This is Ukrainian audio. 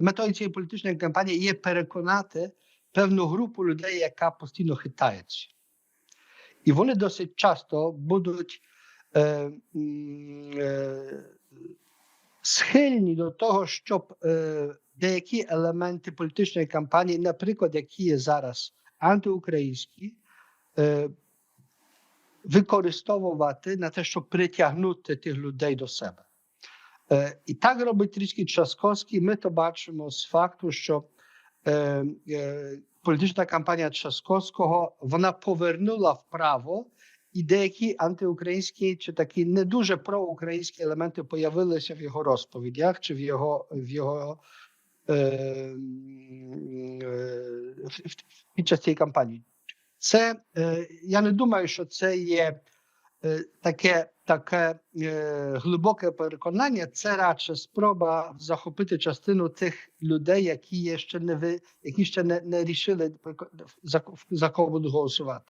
метою цієї політичної кампанії є переконати певну групу людей, яка постійно хитається. І вони досить часто будуть е, е, схильні до того, щоб е, деякі елементи політичної кампанії, наприклад, які є зараз антиукраїнські, е, використовувати на те, щоб притягнути тих людей до себе. Е, і так робить трішки Часкowski. Ми то бачимо з факту, що е, е, політична кампанія Часкowskiego вона повернула вправо, і деякі антиукраїнські чи такі не дуже проукраїнські елементи появилися в його розповідях чи в його в його е, е, під час цієї кампанії. Це е, я не думаю, що це є е, таке, таке е, глибоке переконання. Це радше спроба захопити частину тих людей, які є ще не ви, які ще не, не рішили за, за кого будуть голосувати.